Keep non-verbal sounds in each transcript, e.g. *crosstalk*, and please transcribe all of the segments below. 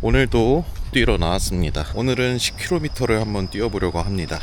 오늘도 뛰러 나왔습니다. 오늘은 10km를 한번 뛰어보려고 합니다.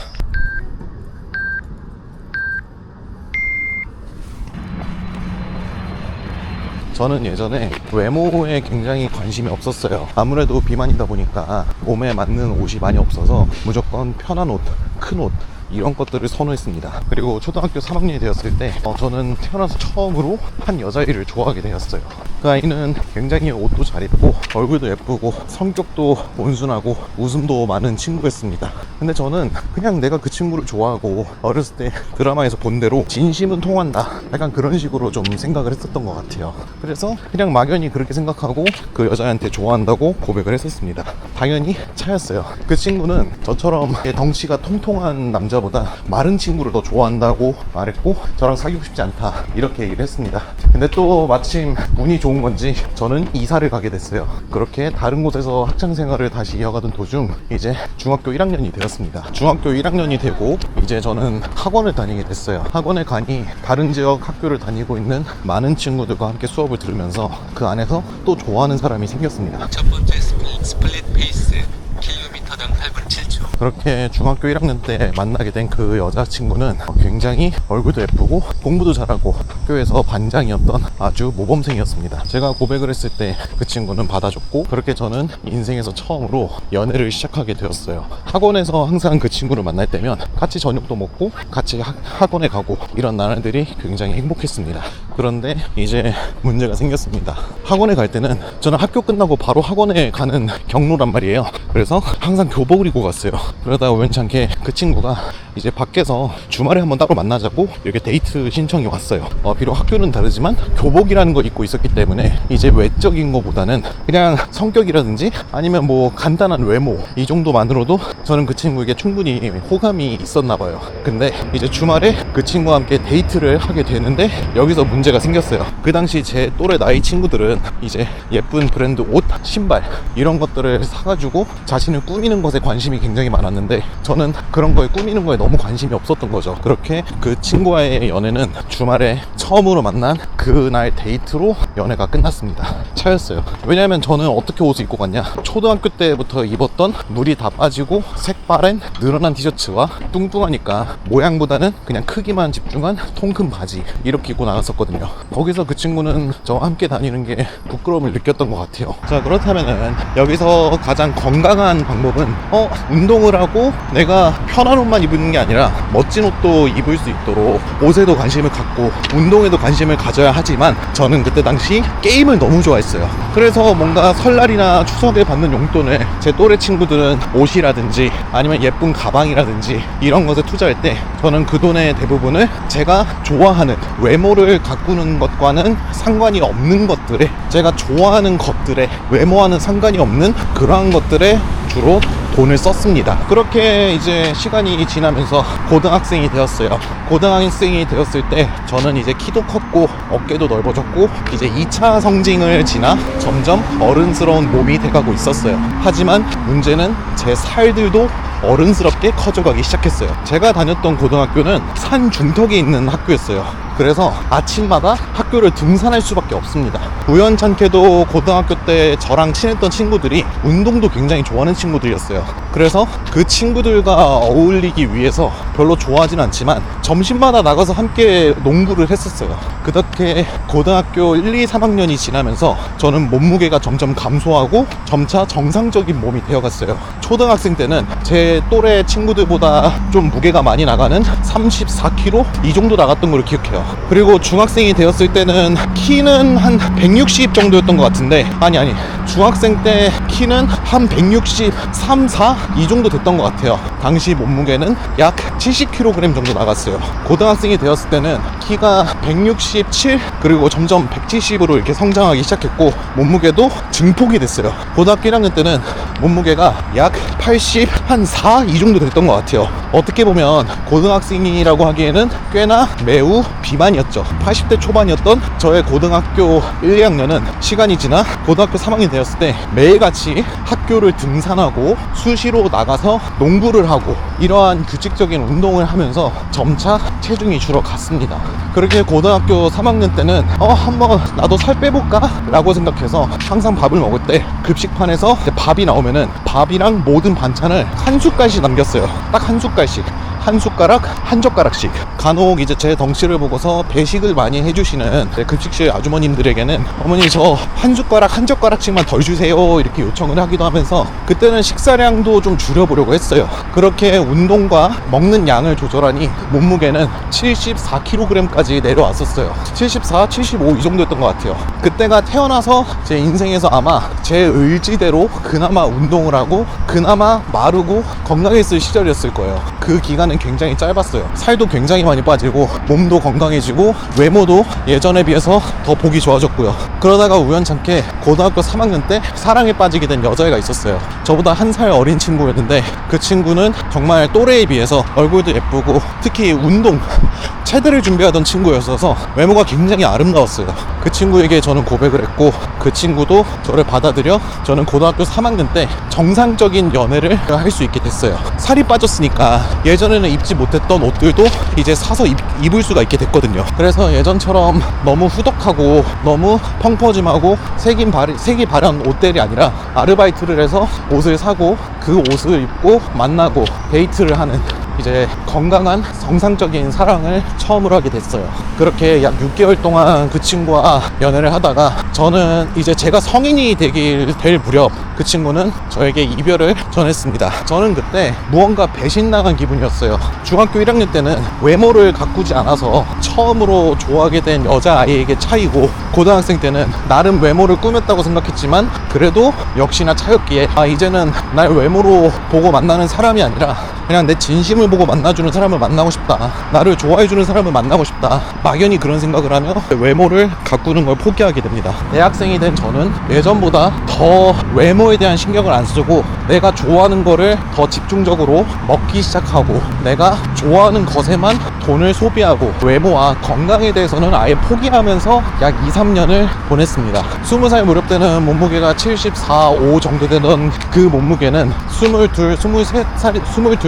저는 예전에 외모에 굉장히 관심이 없었어요. 아무래도 비만이다 보니까 몸에 맞는 옷이 많이 없어서 무조건 편한 옷, 큰 옷, 이런 것들을 선호했습니다. 그리고 초등학교 3학년이 되었을 때 어, 저는 태어나서 처음으로 한 여자아이를 좋아하게 되었어요. 그 아이는 굉장히 옷도 잘 입고 얼굴도 예쁘고 성격도 온순하고 웃음도 많은 친구였습니다. 근데 저는 그냥 내가 그 친구를 좋아하고 어렸을 때 드라마에서 본 대로 진심은 통한다. 약간 그런 식으로 좀 생각을 했었던 것 같아요. 그래서 그냥 막연히 그렇게 생각하고 그 여자한테 좋아한다고 고백을 했었습니다. 당연히 차였어요. 그 친구는 저처럼 덩치가 통통한 남자 보다 마른 친구를 더 좋아한다고 말했고 저랑 사귀고 싶지 않다 이렇게 얘기를 했습니다. 근데 또 마침 운이 좋은 건지 저는 이사를 가게 됐어요. 그렇게 다른 곳에서 학창 생활을 다시 이어가던 도중 이제 중학교 1학년이 되었습니다. 중학교 1학년이 되고 이제 저는 학원을 다니게 됐어요. 학원에 가니 다른 지역 학교를 다니고 있는 많은 친구들과 함께 수업을 들으면서 그 안에서 또 좋아하는 사람이 생겼습니다. 첫 번째 스플릿, 스플릿 페이스 킬로미터당 8분 7초 그렇게 중학교 1학년 때 만나게 된 그 여자친구는 굉장히 얼굴도 예쁘고 공부도 잘하고 학교에서 반장이었던 아주 모범생이었습니다. 제가 고백을 했을 때 그 친구는 받아줬고 그렇게 저는 인생에서 처음으로 연애를 시작하게 되었어요. 학원에서 항상 그 친구를 만날 때면 같이 저녁도 먹고 같이 학- 학원에 가고 이런 나날들이 굉장히 행복했습니다. 그런데 이제 문제가 생겼습니다. 학원에 갈 때는 저는 학교 끝나고 바로 학원에 가는 경로란 말이에요. 그래서 항상 교복을 입고 갔어요. 그러다가 우연찮게 그 친구가 이제 밖에서 주말에 한번 따로 만나자고 이렇게 데이트 신청이 왔어요. 어, 비록 학교는 다르지만 교복이라는 걸 입고 있었기 때문에 이제 외적인 것보다는 그냥 성격이라든지 아니면 뭐 간단한 외모 이 정도만으로도 저는 그 친구에게 충분히 호감이 있었나 봐요. 근데 이제 주말에 그 친구와 함께 데이트를 하게 되는데 여기서 문제가 생겼어요. 그 당시 제 또래 나이 친구들은 이제 예쁜 브랜드 옷, 신발 이런 것들을 사가지고 자신을 꾸미는 것에 관심이 굉장히 많았는데 저는 그런 거에 꾸미는 거에 너무 관심이 없었던 거죠. 그렇게 그 친구와의 연애는 주말에 처음으로 만난 그날 데이트로 연애가 끝났습니다. 차였어요. 왜냐면 저는 어떻게 옷을 입고 갔냐? 초등학교 때부터 입었던 물이 다 빠지고 색바랜 늘어난 티셔츠와 뚱뚱하니까 모양보다는 그냥 크기만 집중한 통큰 바지 이렇게 입고 나갔었거든요. 거기서 그 친구는 저와 함께 다니는 게 부끄러움을 느꼈던 것 같아요. 자 그렇다면은 여기서 가장 건강한 방법은 어 운동을 하고 내가 편한 옷만 입는 게 아니라 멋진 옷도 입을 수 있도록 옷에도 관심을 갖고 운동에도 관심을 가져야 하지만 저는 그때 당시 게임을 너무 좋아했어요. 그래서 뭔가 설날이나 추석에 받는 용돈을 제 또래 친구들은 옷이라든지 아니면 예쁜 가방이라든지 이런 것에 투자할 때 저는 그 돈의 대부분을 제가 좋아하는 외모를 가꾸는 것과는 상관이 없는 것들에 제가 좋아하는 것들에 외모와는 상관이 없는 그러한 것들에 주로 돈을 썼습니다. 그렇게 이제 시간이 지나면서 고등학생이 되었어요. 고등학생이 되었을 때 저는 이제 키도 컸고 어깨도 넓어졌고 이제 2차 성징을 지나 점점 어른스러운 몸이 돼가고 있었어요. 하지만 문제는 제 살들도 어른스럽게 커져가기 시작했어요. 제가 다녔던 고등학교는 산 중턱에 있는 학교였어요. 그래서 아침마다 학교를 등산할 수밖에 없습니다. 우연찮게도 고등학교 때 저랑 친했던 친구들이 운동도 굉장히 좋아하는 친구들이었어요. 그래서 그 친구들과 어울리기 위해서 별로 좋아하진 않지만 점심마다 나가서 함께 농구를 했었어요. 그렇게 고등학교 1, 2, 3학년이 지나면서 저는 몸무게가 점점 감소하고 점차 정상적인 몸이 되어갔어요. 초등학생 때는 제 또래 친구들보다 좀 무게가 많이 나가는 34kg 이 정도 나갔던 걸 기억해요. 그리고 중학생이 되었을 때는 키는 한 160 정도였던 것 같은데 아니 아니 중학생 때 키는 한 163, 4 이 정도 됐던 것 같아요. 당시 몸무게는 약 70kg 정도 나갔어요. 고등학생이 되었을 때는 키가 167 그리고 점점 170으로 이렇게 성장하기 시작했고 몸무게도 증폭이 됐어요. 고등학교 1학년 때는 몸무게가 약 80, 한 4 이 정도 됐던 것 같아요. 어떻게 보면 고등학생이라고 하기에는 꽤나 매우 비 만이었죠. 80대 초반이었던 저의 고등학교 1, 2학년은 시간이 지나 고등학교 3학년이 되었을 때 매일같이 학교를 등산하고 수시로 나가서 농구를 하고 이러한 규칙적인 운동을 하면서 점차 체중이 줄어갔습니다. 그렇게 고등학교 3학년 때는 어 한번 나도 살 빼볼까? 라고 생각해서 항상 밥을 먹을 때 급식판에서 밥이 나오면은 밥이랑 모든 반찬을 한 숟갈씩 남겼어요. 딱 한 숟갈씩. 한 숟가락, 한 젓가락씩. 간혹 이제 제 덩치를 보고서 배식을 많이 해주시는 네, 급식실 아주머님들에게는 어머니 저 한 숟가락, 한 젓가락씩만 덜 주세요. 이렇게 요청을 하기도 하면서 그때는 식사량도 좀 줄여보려고 했어요. 그렇게 운동과 먹는 양을 조절하니 몸무게는 74kg까지 내려왔었어요. 74, 75 이 정도였던 것 같아요. 그때가 태어나서 제 인생에서 아마 제 의지대로 그나마 운동을 하고 그나마 마르고 건강했을 시절이었을 거예요. 그 기간 은 굉장히 짧았어요. 살도 굉장히 많이 빠지고 몸도 건강해지고 외모도 예전에 비해서 더 보기 좋아졌고요. 그러다가 우연찮게 고등학교 3학년 때 사랑에 빠지게 된 여자애가 있었어요. 저보다 한 살 어린 친구였는데 그 친구는 정말 또래에 비해서 얼굴도 예쁘고 특히 운동 *laughs* 체대를 준비하던 친구였어서 외모가 굉장히 아름다웠어요. 그 친구에게 저는 고백을 했고 그 친구도 저를 받아들여 저는 고등학교 3학년 때 정상적인 연애를 할 수 있게 됐어요. 살이 빠졌으니까 예전에는 입지 못했던 옷들도 이제 사서 입, 입을 수가 있게 됐거든요. 그래서 예전처럼 너무 후덕하고 너무 펑퍼짐하고 색인 바리, 색이 바른 옷들이 아니라 아르바이트를 해서 옷을 사고 그 옷을 입고 만나고 데이트를 하는 이제 건강한 정상적인 사랑을 처음으로 하게 됐어요. 그렇게 약 6개월 동안 그 친구와 연애를 하다가 저는 이제 제가 성인이 되길 될 무렵 그 친구는 저에게 이별을 전했습니다. 저는 그때 무언가 배신당한 기분이었어요. 중학교 1학년 때는 외모를 가꾸지 않아서 처음으로 좋아하게 된 여자아이에게 차이고 고등학생 때는 나름 외모를 꾸몄다고 생각했지만 그래도 역시나 차였기에 아 이제는 날 외모로 보고 만나는 사람이 아니라 그냥 내 진심을 보고 만나주는 사람을 만나고 싶다. 나를 좋아해주는 사람을 만나고 싶다. 막연히 그런 생각을 하며 외모를 가꾸는 걸 포기하게 됩니다. 대학생이 된 저는 예전보다 더 외모에 대한 신경을 안 쓰고 내가 좋아하는 거를 더 집중적으로 먹기 시작하고 내가 좋아하는 것에만 돈을 소비하고 외모와 건강에 대해서는 아예 포기하면서 약 2, 3년을 보냈습니다. 20살 무렵 때는 몸무게가 74, 5 정도 되던 그 몸무게는 22, 23살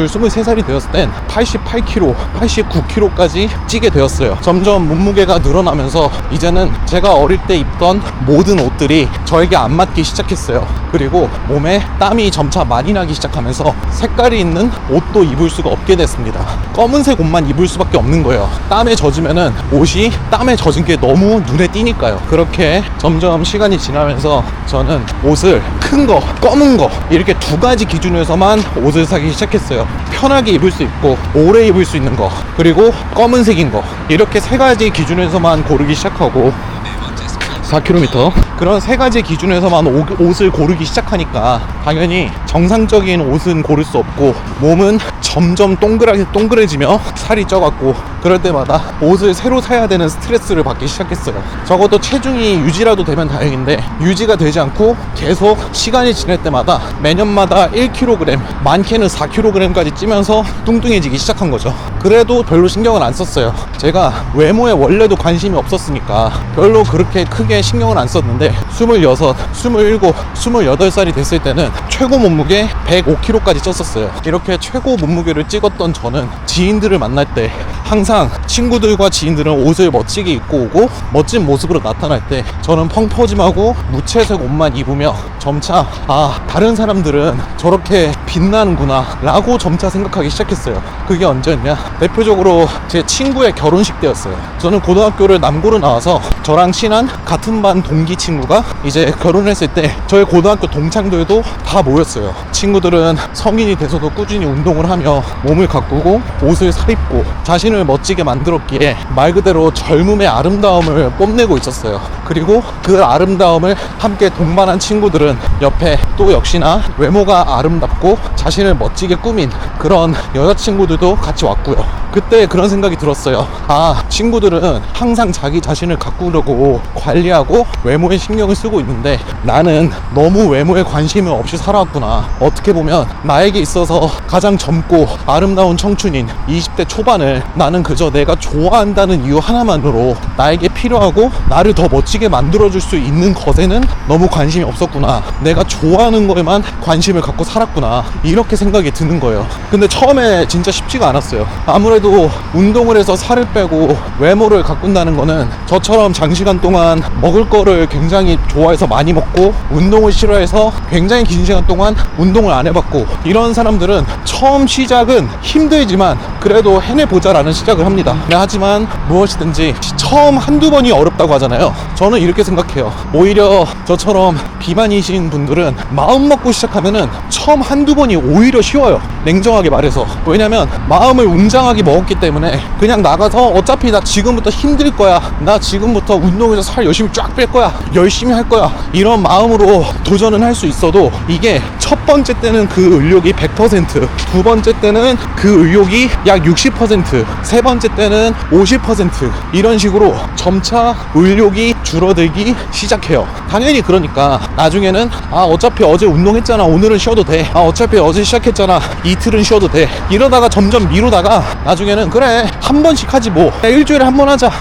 이, 22, 23살이 되었을 땐 88kg, 89kg까지 찌게 되었어요. 점점 몸무게가 늘어나면서 이제는 제가 어릴 때 입던 모든 옷들이 저에게 안 맞기 시작했어요. 그리고 몸에 땀이 점차 많이 나기 시작하면서 색깔이 있는 옷도 입을 수가 없게 됐습니다. 검은색 옷만 입을 수밖에 없는 거예요. 땀에 젖으면은 옷이 땀에 젖은 게 너무 눈에 띄니까요. 그렇게 점점 시간이 지나면서 저는 옷을 큰 거, 검은 거 이렇게 두 가지 기준에서만 옷을 사기 시작했어요. 편하게 입을 수 있고 오래 입을 수 있는 거 그리고 검은색인 거 이렇게 세 가지 기준에서만 고르기 시작하고 4km 그런 세 가지 기준에서만 옷- 옷을 고르기 시작하니까 당연히 정상적인 옷은 고를 수 없고 몸은 점점 동그랗게 동그래지며 살이 쪄갖고 그럴 때마다 옷을 새로 사야 되는 스트레스를 받기 시작했어요. 적어도 체중이 유지라도 되면 다행인데 유지가 되지 않고 계속 시간이 지날 때마다 매년마다 1kg 많게는 4kg까지 찌면서 뚱뚱해지기 시작한 거죠. 그래도 별로 신경을 안 썼어요. 제가 외모에 원래도 관심이 없었으니까 별로 그렇게 크게 신경을 안 썼는데 26, 27, 28살이 됐을 때는 최고 몸무게 105kg까지 쪘었어요. 이렇게 최고 몸무게를 찍었던 저는 지인들을 만날 때 항상 친구들과 지인들은 옷을 멋지게 입고 오고 멋진 모습으로 나타날 때 저는 펑퍼짐하고 무채색 옷만 입으며 점차 아 다른 사람들은 저렇게 빛나는구나 라고 점차 생각하기 시작했어요. 그게 언제였냐? 대표적으로 제 친구의 결혼식 때였어요. 저는 고등학교를 남고로 나와서 저랑 친한 같은 반 동기 친구가 이제 결혼했을 때 저희 고등학교 동창들도 다 모였어요. 친구들은 성인이 돼서도 꾸준히 운동을 하며 몸을 가꾸고 옷을 사입고 자신을 멋지게 만들었기에 말 그대로 젊음의 아름다움을 뽐내고 있었어요. 그리고 그 아름다움을 함께 동반한 친구들은 옆에 또 역시나 외모가 아름답고 자신을 멋지게 꾸민 그런 여자친구들도 같이 왔고요. 그때 그런 생각이 들었어요. 아, 친구들은 항상 자기 자신을 가꾸려고 관리하고 외모에 신경을 쓰고 있는데 나는 너무 외모에 관심이 없이 살아왔구나. 어떻게 보면 나에게 있어서 가장 젊고 아름다운 청춘인 20대 초반을 나는 그저 내가 좋아한다는 이유 하나만으로 나에게 필요하고 나를 더 멋지게 만들어줄 수 있는 것에는 너무 관심이 없었구나. 내가 좋아하는 거에만 관심을 갖고 살았구나. 이렇게 생각이 드는 거예요. 근데 처음에 진짜 쉽지가 않았어요. 아무래도 운동을 해서 살을 빼고 외모를 가꾼다는 거는 저처럼 장시간 동안 먹을 거를 굉장히 좋아해서 많이 먹고 운동을 싫어해서 굉장히 긴 시간 동안 운동을 안 해봤고 이런 사람들은 처음 시작은 힘들지만 그래도 해내보자라는 시작을 합니다. 네, 하지만 무엇이든지 처음 한두 번이 어렵다고 하잖아요. 저는 이렇게 생각해요. 오히려 저처럼 비만이신 분들은 마음 먹고 시작하면은 처음 한두 번이 오히려 쉬워요. 냉정하게 말해서. 왜냐면 마음을 웅장하게 먹었기 때문에 그냥 나가서 어차피 나 지금부터 힘들 거야. 나 지금부터 운동해서 살 열심히 쫙 뺄 거야. 열심히 할 거야. 이런 마음으로 도전은 할 수 있어도 이게 첫 번째 때는 그 의욕이 100%, 두 번째 때는 그 의욕이 약 60%, 세 번째 때는 50% 이런 식으로 점차 의욕이 줄어들기 시작해요. 당연히 그러니까 나중에는 아 어차피 어제 운동했잖아 오늘은 쉬어도 돼. 아 어차피 어제 시작했잖아 이틀은 쉬어도 돼. 이러다가 점점 미루다가 나 중에는 그래 한 번씩 하지 뭐. 야, 일주일에 한 번 하자.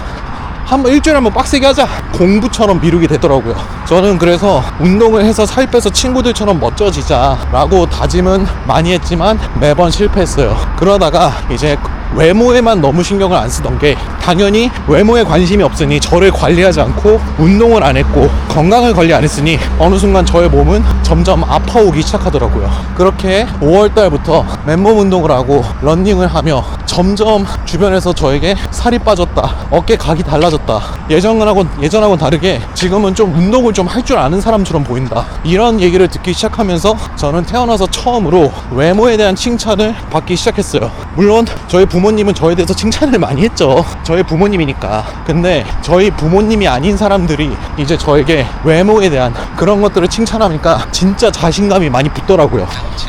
한번 일주일에 한번 빡세게 하자. 공부처럼 미루게 되더라고요. 저는 그래서 운동을 해서 살 빼서 친구들처럼 멋져지자 라고 다짐은 많이 했지만 매번 실패했어요. 그러다가 이제 외모에만 너무 신경을 안 쓰던 게 당연히 외모에 관심이 없으니 저를 관리하지 않고 운동을 안 했고 건강을 관리 안 했으니 어느 순간 저의 몸은 점점 아파오기 시작하더라고요. 그렇게 5월 달부터 맨몸 운동을 하고 런닝을 하며 점점 주변에서 저에게 살이 빠졌다 어깨 각이 달라졌다 예전하고 예전하고는 다르게 지금은 좀 운동을 좀 할 줄 아는 사람처럼 보인다. 이런 얘기를 듣기 시작하면서 저는 태어나서 처음으로 외모에 대한 칭찬을 받기 시작했어요. 물론 저희 부모님은 저에 대해서 칭찬을 많이 했죠. 저희 부모님이니까. 근데 저희 부모님이 아닌 사람들이 이제 저에게 외모에 대한 그런 것들을 칭찬하니까 진짜 자신감이 많이 붙더라고요.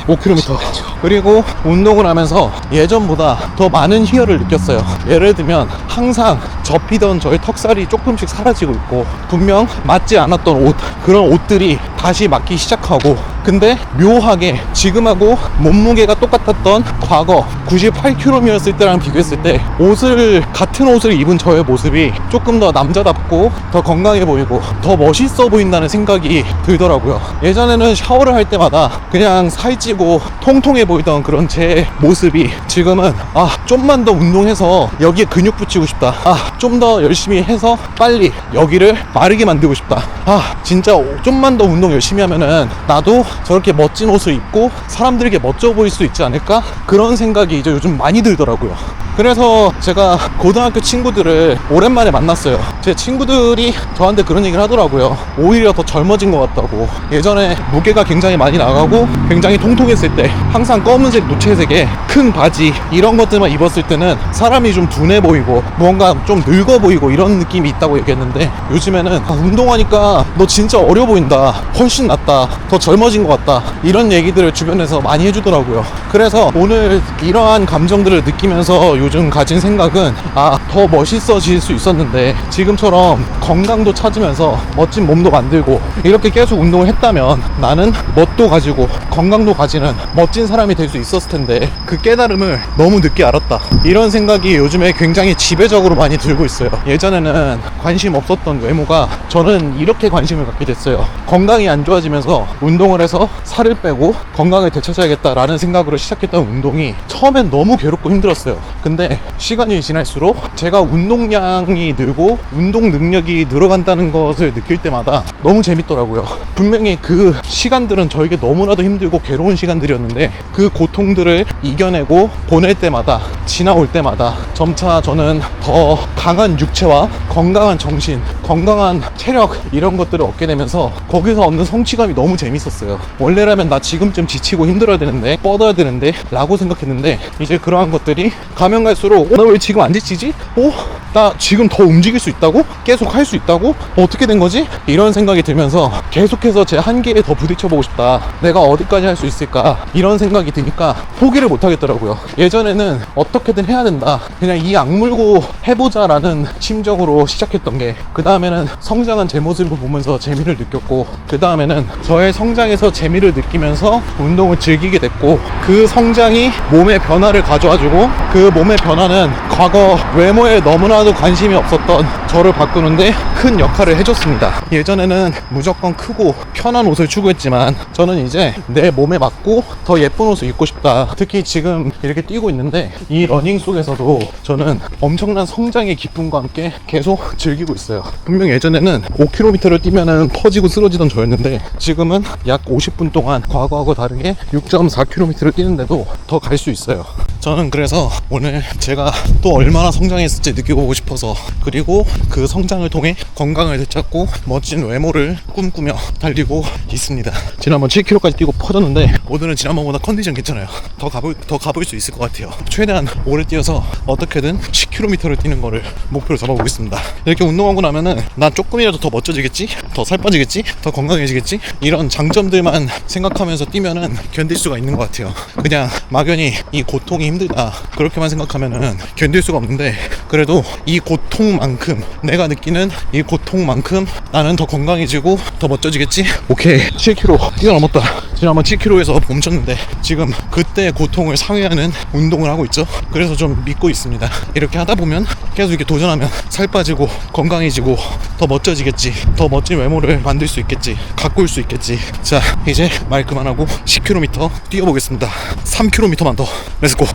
5km 그리고 운동을 하면서 예전보다 더 많은 희열을 느꼈어요. 예를 들면 항상 접히던 저의 턱살이 조금씩 사라지고 있고 분명 맞지 않았던 옷 그런 옷들이 다시 맞기 시작하고 근데 묘하게 지금하고 몸무게가 똑같았던 과거 98kg이었을 때랑 비교했을 때 옷을 같은 옷을 입은 저의 모습이 조금 더 남자답고 더 건강해 보이고 더 멋있어 보인다는 생각이 들더라고요. 예전에는 샤워를 할 때마다 그냥 살찌고 통통해 보이던 그런 제 모습이 지금은 아 좀만 더 운동해서 여기에 근육 붙이고 싶다. 아 좀 더 열심히 해서 빨리 여기를 마르게 만들고 싶다. 아 진짜 좀만 더 운동 열심히 하면은 나도 저렇게 멋진 옷을 입고 사람들에게 멋져 보일 수 있지 않을까? 그런 생각이 이제 요즘 많이 들더라고요. 그래서 제가 고등학교 친구들을 오랜만에 만났어요. 제 친구들이 저한테 그런 얘기를 하더라고요. 오히려 더 젊어진 것 같다고. 예전에 무게가 굉장히 많이 나가고 굉장히 통통했을 때 항상 검은색 무채색의 큰 바지 이런 것들만 입었을 때는 사람이 좀 둔해 보이고 뭔가 좀 늙어 보이고 이런 느낌이 있다고 얘기했는데 요즘에는 아, 운동하니까 너 진짜 어려 보인다 훨씬 낫다 더 젊어진 것 같다 이런 얘기들을 주변에서 많이 해주더라고요. 그래서 오늘 이러한 감정들을 느끼면서 요즘 가진 생각은 아 더 멋있어질 수 있었는데 지금처럼 건강도 찾으면서 멋진 몸도 만들고 이렇게 계속 운동을 했다면 나는 멋도 가지고 건강도 가지는 멋진 사람이 될 수 있었을 텐데. *laughs* 그 깨달음을 너무 늦게 알았다. 이런 생각이 요즘에 굉장히 지배적으로 많이 들고 있어요. 예전에는 관심 없었던 외모가 저는 이렇게 관심을 갖게 됐어요. 건강이 안 좋아지면서 운동을 해서 살을 빼고 건강을 되찾아야겠다라는 생각으로 시작했던 운동이 처음엔 너무 괴롭고 힘들었어요. 근데 시간이 지날수록 제가 운동량이 늘고 운동 능력이 늘어간다는 것을 느낄 때마다 너무 재밌더라고요. 분명히 그 시간들은 저에게 너무나도 힘들고 괴로운 시간들이었는데 그 고통들을 이겨내고 보낼 때마다 지나올 때마다 점차 저는 더 강한 육체와 건강한 정신, 건강한 체력 이런 것들을 얻게 되면서 거기서 얻는 성취감이 너무 재밌었어요. 원래라면 나 지금쯤 지치고 힘들어야 되는데, 뻗어야 되는데, 라고 생각했는데, 이제 그러한 것들이 가면 갈수록, 어, 나왜 지금 안 지치지? 어? 나 지금 더 움직일 수 있다고? 계속 할 수 있다고? 어떻게 된 거지? 이런 생각이 들면서 계속해서 제 한계에 더 부딪혀보고 싶다. 내가 어디까지 할 수 있을까? 이런 생각이 드니까 포기를 못 하겠더라고요. 예전에는 어떻게든 해야 된다. 그냥 이 악물고 해보자라는 심적으로 시작했던 게, 그 다음에는 성장한 제 모습을 보면서 재미를 느꼈고, 그 다음에는 저의 성장에서 재미를 느끼면서 운동을 즐기게 됐고, 그 성장이 몸의 변화를 가져와주고, 그 몸의 변화는 과거 외모에 너무나도 관심이 없었던 저를 바꾸는데 큰 역할을 해줬습니다. 예전에는 무조건 크고 편한 옷을 추구했지만 저는 이제 내 몸에 맞고 더 예쁜 옷을 입고 싶다. 특히 지금 이렇게 뛰고 있는데 이 러닝 속에서도 저는 엄청난 성장의 기쁨과 함께 계속 즐기고 있어요. 분명 예전에는 5km를 뛰면은 퍼지고 쓰러지던 저였는데 지금은 약 50분 동안 과거하고 다르게 6.4km를 뛰는데도 더 갈 수 있어요. 저는 그래서 오늘 제가 또 얼마나 성장했을지 느껴보고 싶어서 그리고 그 성장을 통해 건강을 되찾고 멋진 외모를 꿈꾸며 달리고 있습니다. 지난번 7km까지 뛰고 퍼졌는데 오늘은 지난번보다 컨디션 괜찮아요. 더 가볼 더 가볼 수 있을 것 같아요. 최대한 오래 뛰어서 어떻게든 10km를 뛰는 거를 목표로 잡아보겠습니다. 이렇게 운동하고 나면은 난 조금이라도 더 멋져지겠지, 더 살 빠지겠지, 더 건강해지겠지 이런 장점들만 생각하면서 뛰면은 견딜 수가 있는 것 같아요. 그냥 막연히 이 고통이 힘들다. 그렇게만 생각하면은 견딜 수가 없는데 그래도 이 고통만큼 내가 느끼는 이 고통만큼 나는 더 건강해지고 더 멋져지겠지? 오케이. 7km 뛰어넘었다 지난번 7km에서 멈췄는데 지금 그때의 고통을 상회하는 운동을 하고 있죠. 그래서 좀 믿고 있습니다. 이렇게 하다 보면 계속 이렇게 도전하면 살 빠지고 건강해지고 더 멋져지겠지 더 멋진 외모를 만들 수 있겠지 가꿀 수 있겠지. 자 이제 말 그만하고 10km 뛰어보겠습니다. 3km만 더. 렛츠고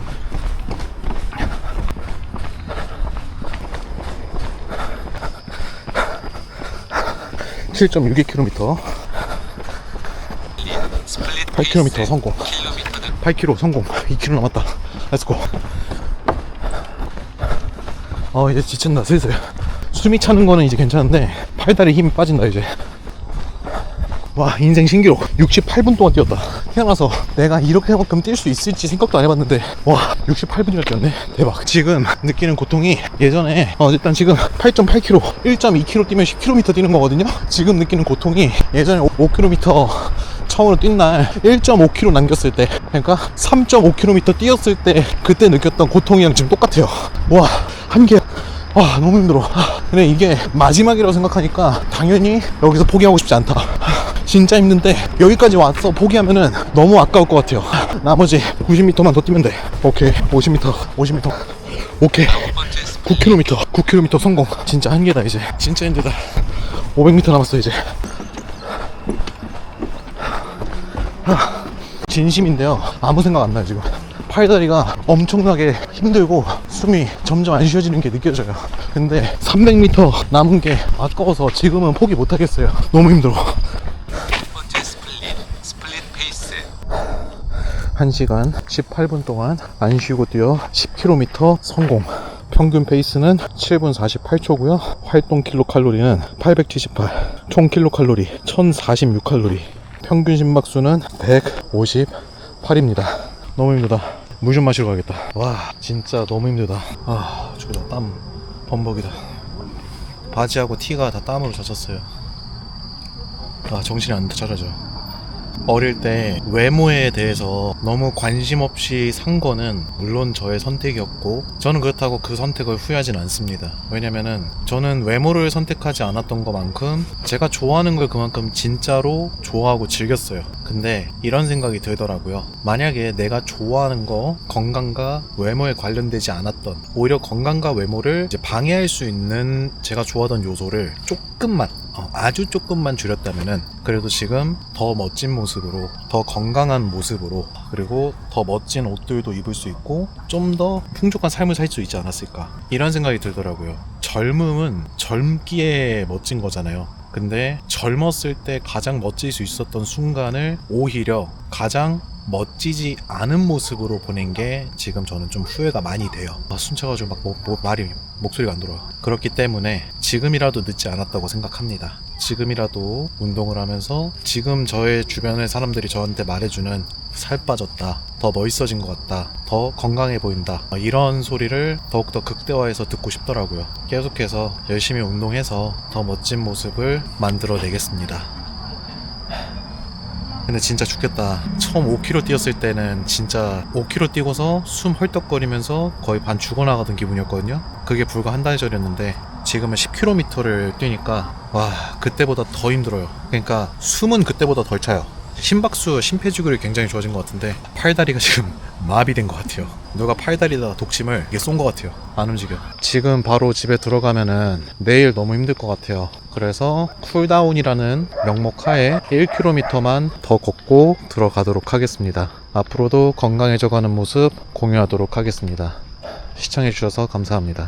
7.62km 스플릿 8km 페이스 성공. 킬로미터당 8km 성공 *laughs* 2km 남았다. 렛츠고 어 이제 지친다. 슬슬. 숨이 차는 거는 이제 괜찮은데 팔다리 힘이 빠진다 이제. 와 인생 신기록. 68분 동안 뛰었다. 태어나서 내가 이렇게만큼 뛸 수 있을지 생각도 안 해봤는데. 와 68분이나 뛰었네. 대박. 지금 느끼는 고통이 예전에 어 일단 지금 8.8km 1.2km 뛰면 10km 뛰는 거거든요? 지금 느끼는 고통이 예전에 5km 처음으로 뛴 날 1.5km 남겼을 때 그러니까 3.5km 뛰었을 때 그때 느꼈던 고통이랑 지금 똑같아요. 와 한계 아 너무 힘들어. 아, 근데 이게 마지막이라고 생각하니까 당연히 여기서 포기하고 싶지 않다. 진짜 힘든데 여기까지 와서 포기하면은 너무 아까울 것 같아요. 나머지 90m만 더 뛰면 돼. 오케이. 50m 50m 오케이. 첫 번째 스플릿 9km 9km 성공. 진짜 한계다 이제. 진짜 힘들다. 500m 남았어 이제 하, *laughs* 진심인데요 아무 생각 안 나요 지금 팔다리가 엄청나게 힘들고 숨이 점점 안 쉬어지는 게 느껴져요 근데 300m 남은 게 아까워서 지금은 포기 못 하겠어요 너무 힘들어 첫 번째 스플릿 스플릿 페이스 1시간 18분 동안 안 쉬고 뛰어 10km 성공. 평균 페이스는 7분 48초고요. 활동 킬로칼로리는 878. 총 킬로칼로리 1046칼로리. 평균 심박수는 158입니다. 너무 힘들다. 물 좀 마시러 가겠다. 와, 진짜 너무 힘들다. 아, 죽다. 땀 범벅이다. 바지하고 티가 다 땀으로 젖었어요. 아, 정신이 안 차려져. 어릴 때 외모에 대해서 너무 관심 없이 산 거는 물론 저의 선택이었고 저는 그렇다고 그 선택을 후회하진 않습니다. 왜냐면은 저는 외모를 선택하지 않았던 것만큼 제가 좋아하는 걸 그만큼 진짜로 좋아하고 즐겼어요. 근데 이런 생각이 들더라고요. 만약에 내가 좋아하는 거 건강과 외모에 관련되지 않았던 오히려 건강과 외모를 방해할 수 있는 제가 좋아하던 요소를 조금만 어, 아주 조금만 줄였다면은 그래도 지금 더 멋진 모습으로 더 건강한 모습으로 그리고 더 멋진 옷들도 입을 수 있고 좀 더 풍족한 삶을 살 수 있지 않았을까? 이런 생각이 들더라고요. 젊음은 젊기에 멋진 거잖아요. 근데 젊었을 때 가장 멋질 수 있었던 순간을 오히려 가장 멋지지 않은 모습으로 보낸 게 지금 저는 좀 후회가 많이 돼요. 아, 숨차가지고 막 뭐- 뭐 말이 목소리가 안 들어요. 그렇기 때문에 지금이라도 늦지 않았다고 생각합니다. 지금이라도 운동을 하면서 지금 저의 주변의 사람들이 저한테 말해주는 살 빠졌다, 더 멋있어진 것 같다, 더 건강해 보인다 어, 이런 소리를 더욱더 극대화해서 듣고 싶더라고요. 계속해서 열심히 운동해서 더 멋진 모습을 만들어내겠습니다. 근데 진짜 죽겠다. 처음 5km 뛰었을 때는 진짜 5km 뛰고서 숨 헐떡거리면서 거의 반 죽어나가던 기분이었거든요. 그게 불과 한 달 전이었는데 지금은 10km를 뛰니까 와 그때보다 더 힘들어요. 그러니까 숨은 그때보다 덜 차요. 심박수, 심폐지구력이 굉장히 좋아진 것 같은데 팔다리가 지금 *laughs* 마비된 것 같아요. 누가 팔다리에다 독침을 이게 쏜 것 같아요. 안 움직여. 지금 바로 집에 들어가면은 내일 너무 힘들 것 같아요. 그래서 쿨다운이라는 명목 하에 1km만 더 걷고 들어가도록 하겠습니다. 앞으로도 건강해져가는 모습 공유하도록 하겠습니다. 시청해주셔서 감사합니다.